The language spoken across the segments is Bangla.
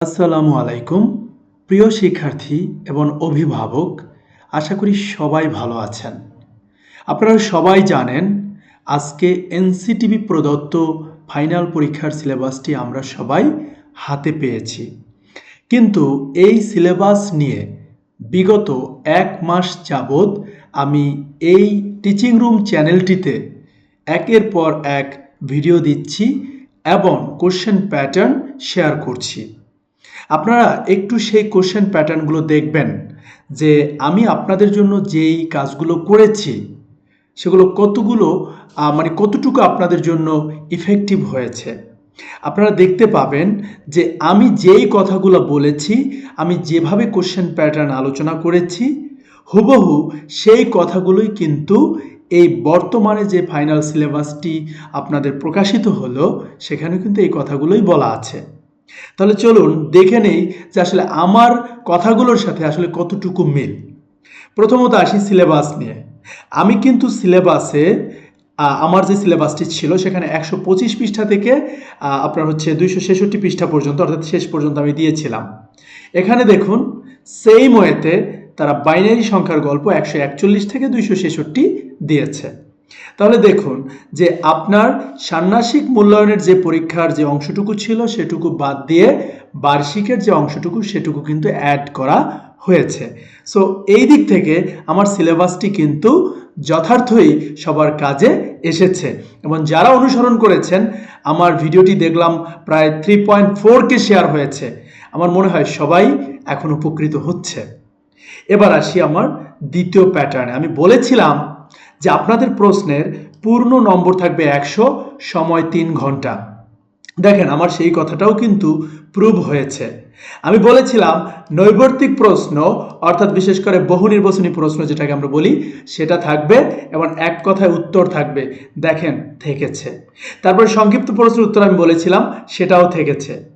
আসসালামু আলাইকুম। প্রিয় শিক্ষার্থী এবং অভিভাবক, আশা করি সবাই ভালো আছেন। আপনারা সবাই জানেন, আজকে এনসিটিভি প্রদত্ত ফাইনাল পরীক্ষার সিলেবাসটি আমরা সবাই হাতে পেয়েছি। কিন্তু এই সিলেবাস নিয়ে বিগত এক মাস যাবৎ আমি এই টিচিং রুম চ্যানেলটিতে একের পর এক ভিডিও দিচ্ছি এবং কোশ্চেন প্যাটার্ন শেয়ার করছি। আপনারা একটু সেই কোশ্চেন প্যাটার্নগুলো দেখবেন যে আমি আপনাদের জন্য যেই কাজগুলো করেছি, সেগুলো কতগুলো মানে কতটুকু আপনাদের জন্য ইফেক্টিভ হয়েছে? আপনারা দেখতে পাবেন যে আমি যেই কথাগুলো বলেছি, আমি যেভাবে কোশ্চেন প্যাটার্ন আলোচনা করেছি, হুবহু সেই কথাগুলোই কিন্তু এই বর্তমানে যে ফাইনাল সিলেবাসটি আপনাদের প্রকাশিত হলো, সেখানে কিন্তু এই কথাগুলোই বলা আছে। তাহলে চলুন দেখে নেই যে আসলে আমার কথাগুলোর সাথে আসলে কতটুকু মিল। প্রথমত আসি সিলেবাস নিয়ে। আমি কিন্তু সিলেবাসে আমার যে সিলেবাসটি ছিল সেখানে একশো পঁচিশ পৃষ্ঠা থেকে আপনার হচ্ছে দুইশো ছেষট্টি পৃষ্ঠা পর্যন্ত, অর্থাৎ শেষ পর্যন্ত আমি দিয়েছিলাম। এখানে দেখুন সেম ওয়েতে তারা বাইনারি সংখ্যার গল্প একশো একচল্লিশ থেকে দুইশো ছেষট্টি দিয়েছে। তাহলে দেখুন যে আপনার ষান্মাসিক মূল্যায়নের যে পরীক্ষার যে অংশটুকু ছিল সেটুকু বাদ দিয়ে বার্ষিকের যে অংশটুকু সেটুকু কিন্তু অ্যাড করা হয়েছে। সো এই দিক থেকে আমার সিলেবাসটি কিন্তু যথার্থই সবার কাজে এসেছে। এবং যারা অনুসরণ করেছেন, আমার ভিডিওটি দেখলাম প্রায় থ্রি পয়েন্ট ফোরকে শেয়ার হয়েছে। আমার মনে হয় সবাই এখন উপকৃত হচ্ছে। এবার আসি আমার দ্বিতীয় প্যাটার্নে আমি বলেছিলাম যে আপনাদের প্রশ্নের পূর্ণ নম্বর থাকবে একশো, সময় তিন ঘণ্টা। দেখেন, আমার সেই কথাটাও কিন্তু প্রুভ হয়েছে। আমি বলেছিলাম, নৈবর্তিক প্রশ্ন, অর্থাৎ বিশেষ করে বহু নির্বাচনী প্রশ্ন যেটাকে আমরা বলি, সেটা থাকবে এবং এক কথায় উত্তর থাকবে। দেখেন, থেকেছে। তারপরে সংক্ষিপ্ত প্রশ্নের উত্তর আমি বলেছিলাম, সেটাও থেকেছে।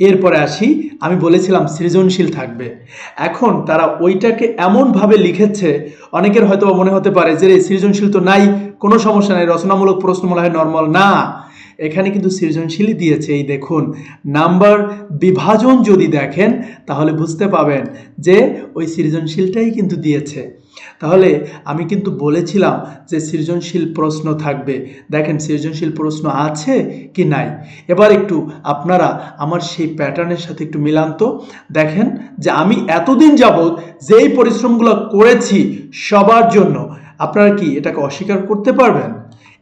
এরপরে আসি, আমি বলেছিলাম সৃজনশীল থাকবে। এখন তারা ওইটাকে এমনভাবে লিখেছে, অনেকের হয়তো মনে হতে পারে যে সৃজনশীল তো নাই, কোনো সমস্যা নাই, রচনামূলক প্রশ্ন মনে হয় নর্মাল না। এখানে কিন্তু সৃজনশীলই দিয়েছে, এই দেখুন। নাম্বার বিভাজন যদি দেখেন, তাহলে বুঝতে পাবেন যে ওই সৃজনশীলটাই কিন্তু দিয়েছে। তাহলে আমি কিন্তু বলেছিলাম যে সৃজনশীল প্রশ্ন থাকবে। দেখেন সৃজনশীল প্রশ্ন আছে কি নাই? এবার একটু আপনারা আমার সেই প্যাটার্নের সাথে একটু মিলান তো। দেখেন যে আমি এতদিন যাবৎ যেই পরিশ্রমগুলো করেছি সবার জন্য, আপনারা কি এটাকে অস্বীকার করতে পারবেন?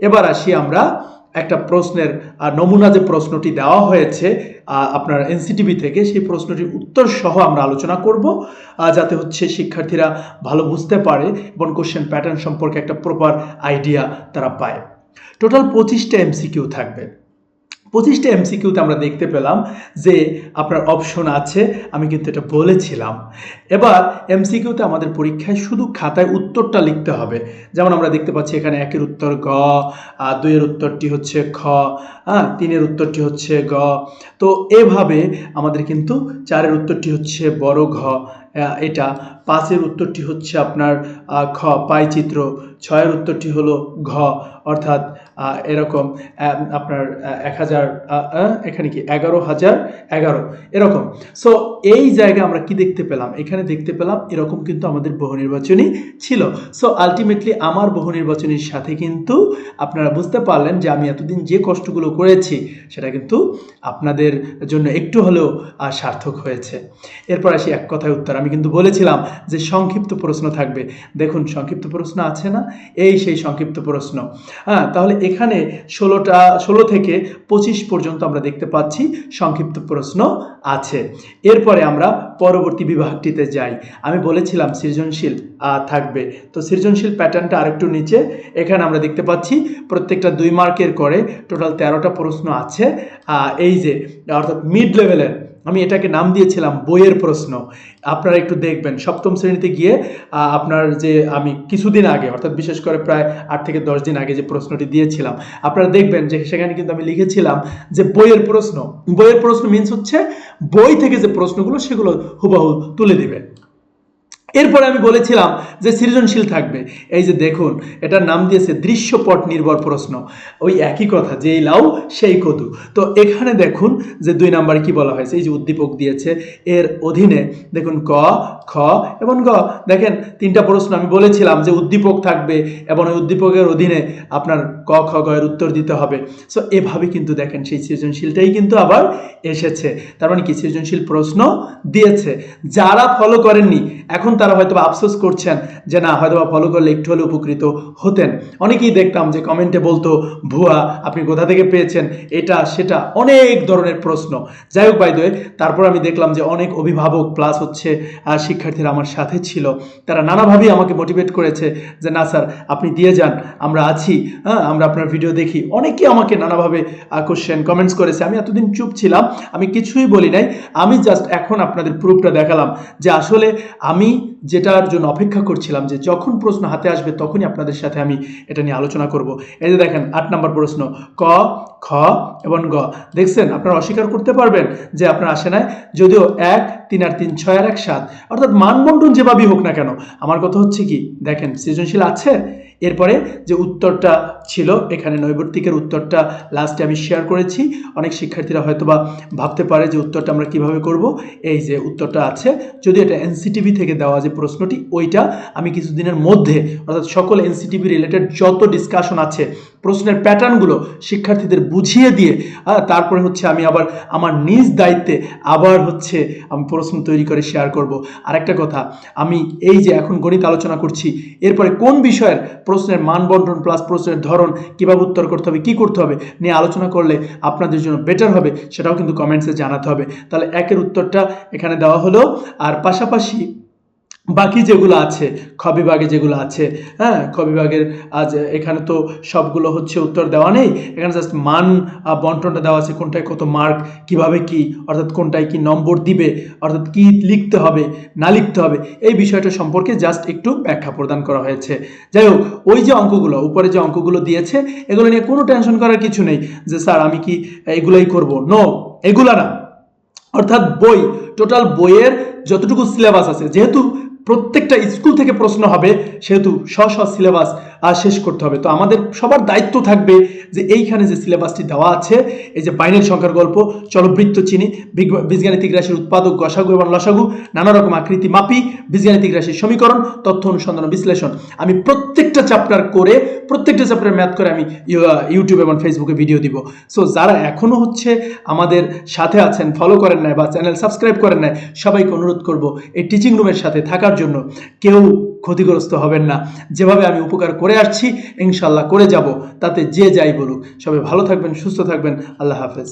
এবার আসি আমরা একটা প্রশ্নের নমুনা যে প্রশ্নটি দেওয়া হয়েছে আপনার এনসিটিভি থেকে, সেই প্রশ্নটির উত্তর সহ আমরা আলোচনা করব যাতে হচ্ছে শিক্ষার্থীরা ভালো বুঝতে পারে এবং কোশ্চেন প্যাটার্ন সম্পর্কে একটা প্রপার আইডিয়া তারা পায়। টোটাল পঁচিশটা এমসিকিউ থাকবে। পঁচিশটা এমসিকিউতে আমরা দেখতে পেলাম যে আপনার অপশন আছে, আমি কিন্তু এটা বলেছিলাম। এবার এমসিকিউতে আমাদের পরীক্ষায় শুধু খাতায় উত্তরটা লিখতে হবে। যেমন আমরা দেখতে পাচ্ছি এখানে একের উত্তর গ, আর দুইয়ের উত্তরটি হচ্ছে খ। হ্যাঁ তিনের উত্তরটি হচ্ছে গ। তো এভাবে আমাদের কিন্তু চারের উত্তরটি হচ্ছে বড় ঘ। এটা পাঁচের উত্তরটি হচ্ছে আপনার খ। পাই চিত্র ছয়ের উত্তরটি হলো ঘ। অর্থাৎ এরকম আপনার এক হাজার এখানে কি? এগারো হাজার এগারো। এরকম। সো এই জায়গায় আমরা কি দেখতে পেলাম? এখানে দেখতে পেলাম এরকম কিন্তু আমাদের বহু নির্বাচনী ছিল। সো আলটিমেটলি আমার বহু নির্বাচনীর সাথে কিন্তু আপনারা বুঝতে পারলেন যে আমি এতদিন যে কষ্টগুলো করেছি, সেটা কিন্তু আপনাদের জন্য একটু হলেও সার্থক হয়েছে। এরপর আসি এক কথায় উত্তর। আমি কিন্তু বলেছিলাম যে সংক্ষিপ্ত প্রশ্ন থাকবে। দেখুন, সংক্ষিপ্ত প্রশ্ন আছে না? এই সেই সংক্ষিপ্ত প্রশ্ন। হ্যাঁ তাহলে এখানে ষোলোটা, ষোলো থেকে পঁচিশ পর্যন্ত আমরা দেখতে পাচ্ছি সংক্ষিপ্ত প্রশ্ন আছে। এরপরে আমরা পরবর্তী বিভাগটিতে যাই। আমি বলেছিলাম সৃজনশীল থাকবে। তো সৃজনশীল প্যাটার্নটা আরেকটু নিচে। এখানে আমরা দেখতে পাচ্ছি প্রত্যেকটা দুই মার্কের করে টোটাল তেরোটা প্রশ্ন আছে। এই যে, অর্থাৎ মিড লেভেলের আমি এটাকে নাম দিয়েছিলাম বইয়ের প্রশ্ন। আপনারা একটু দেখবেন। সপ্তম শ্রেণীতে গিয়ে আপনার যে আমি কিছুদিন আগে, অর্থাৎ বিশেষ করে প্রায় আট থেকে দশ দিন আগে যে প্রশ্নটি দিয়েছিলাম, আপনারা দেখবেন যে সেখানে কিন্তু আমি লিখেছিলাম যে বইয়ের প্রশ্ন। বইয়ের প্রশ্ন মিন্স হচ্ছে বই থেকে যে প্রশ্নগুলো, সেগুলো হুবাহু তুলে দিবে। এরপরে আমি বলেছিলাম যে সৃজনশীল থাকবে। এই যে দেখুন, এটার নাম দিয়েছে দৃশ্যপট নির্ভর প্রশ্ন। ওই একই কথা, যেই লাউ, সেই কদু। তো এখানে দেখুন যে দুই নাম্বার কি বলা হয়েছে, এই যে উদ্দীপক দিয়েছে, এর অধীনে দেখুন ক, খ এবং গ। দেখেন, তিনটা প্রশ্ন আমি বলেছিলাম যে উদ্দীপক থাকবে এবং ওই উদ্দীপকের অধীনে আপনার ক, খ, গ এর উত্তর দিতে হবে। সো এভাবে কিন্তু দেখেন, সেই সৃজনশীলটাই কিন্তু আবার এসেছে। তার মানে কি? সৃজনশীল প্রশ্ন দিয়েছে। যারা ফলো করেননি, এখন তারা হয়তো আফসোস করছেন যে না হয়তো বা ফলো করলে একটু হলে উপকৃত হতেন। অনেকেই দেখতাম যে কমেন্টে বলতো, ভুয়া, আপনি কোথা থেকে পেয়েছেন? এটা, সেটা অনেক ধরনের প্রশ্ন। যাই হোক বাইদয়ে তারপর আমি দেখলাম যে অনেক অভিভাবক প্লাস হচ্ছে শিক্ষার্থীরা আমার সাথে ছিল। তারা নানাভাবেই আমাকে মোটিভেট করেছে যে, না স্যার আপনি দিয়ে যান, আমরা আছি হ্যাঁ আমরা আপনার ভিডিও দেখি। অনেকেই আমাকে নানাভাবে কোশ্চেন কমেন্টস করেছে। আমি এতদিন চুপ ছিলাম, আমি কিছুই বলি নাই। আমি জাস্ট এখন আপনাদের প্রুফটা দেখালাম যে আসলে আমি যেটার জন্য অপেক্ষা করছিলাম যে যখন প্রশ্ন হাতে আসবে তখনই আপনাদের সাথে আমি এটা নিয়ে আলোচনা করব। এই যে দেখেন, আট নম্বর প্রশ্ন, ক খ এবং গ। দেখছেন, আপনারা অস্বীকার করতে পারবেন যে আপনার আসে নাই, যদিও এক, তিন আর তিন, ছয় আর এক, সাত। অর্থাৎ মানবন্টন যেভাবেই হোক না কেন, আমার কথা হচ্ছে কি, দেখেন, সৃজনশীল আছে। এরপরে যে উত্তরটা ছিল, এখানে নৈবর্তিকের উত্তরটা লাস্টে আমি শেয়ার করেছি। অনেক শিক্ষার্থীরা হয়তোবা ভাবতে পারে যে উত্তরটা আমরা কীভাবে করব। এই যে উত্তরটা আছে, যদি এটা এনসিটিভি থেকে দেওয়া যে প্রশ্নটি, ওইটা আমি কিছুদিনের মধ্যে, অর্থাৎ সকল এনসিটিভি রিলেটেড যত ডিসকাশন আছে প্রশ্নের প্যাটার্নগুলো শিক্ষার্থীদের বুঝিয়ে দিয়ে তারপরে হচ্ছে আমি আবার আমার নিজ দায়িত্বে আবার হচ্ছে আমি প্রশ্ন তৈরি করে শেয়ার করব। আরেকটা কথা, আমি এই যে এখন গণিত আলোচনা করছি, এরপরে কোন বিষয়ের প্রশ্নের মান বন্টন প্লাস প্রশ্নের ধরন কীভাবে উত্তর করতে হবে, কি করতে হবে নিয়ে আলোচনা করলে আপনাদের জন্য বেটার হবে, সেটাও কিন্তু কমেন্টসে জানাতে হবে। তাহলে একের উত্তরটা এখানে দেওয়া হলো, আর পাশাপাশি বাকি যেগুলো আছে খ বিভাগে যেগুলো আছে হ্যাঁ? খ বিভাগের আজ এখানে তো সবগুলো হচ্ছে উত্তর দেওয়া নেই। এখানে জাস্ট মান বন্টনটা দেওয়া আছে, কোনটায় কত মার্ক কীভাবে কি, অর্থাৎ কোনটায় কি নম্বর দিবে, অর্থাৎ কি লিখতে হবে, না লিখতে হবে, এই বিষয়টা সম্পর্কে জাস্ট একটু ব্যাখ্যা প্রদান করা হয়েছে। যাই হোক, ওই যে অঙ্কগুলো, উপরে যে অঙ্কগুলো দিয়েছে, এগুলো নিয়ে কোনো টেনশন করার কিছু নেই যে, স্যার, আমি কি এগুলাই করব? নো এগুলা না। অর্থাৎ বই টোটাল বইয়ের যতটুকু সিলেবাস আছে, যেহেতু প্রত্যেকটা স্কুল থেকে প্রশ্ন হবে, সেহেতু স্ব স্ব সিলেবাস শেষ করতে হবে। তো আমাদের সবার দায়িত্ব থাকবে যে এইখানে যে সিলেবাসটি দেওয়া আছে, এই যে বাইনের সংখ্যার গল্প চলবৃত্ত চিনি বীজগাণিতিক রাশির উৎপাদক গসাগু এবং লসাগু নানা রকম আকৃতি মাপি, বীজগাণিতিক রাশির সমীকরণ, তথ্য অনুসন্ধান বিশ্লেষণ। আমি প্রত্যেকটা চ্যাপ্টার করে, প্রত্যেকটা চ্যাপ্টার ম্যাথ করে আমি ইউটিউব এবং ফেসবুকে ভিডিও দিব। সো যারা এখনও হচ্ছে আমাদের সাথে আছেন ফলো করেন নাই বা চ্যানেল সাবস্ক্রাইব করেন নাই, সবাইকে অনুরোধ করব, এই টিচিং রুমের সাথে থাকার জন্য কেউ ক্ষতিগ্রস্ত হবেন না। যেভাবে আমি উপকার করে আসছি ইনশাল্লাহ করে যাব, তাতে যে যাই বলুক। সবাই ভালো থাকবেন, সুস্থ থাকবেন। আল্লাহ হাফেজ।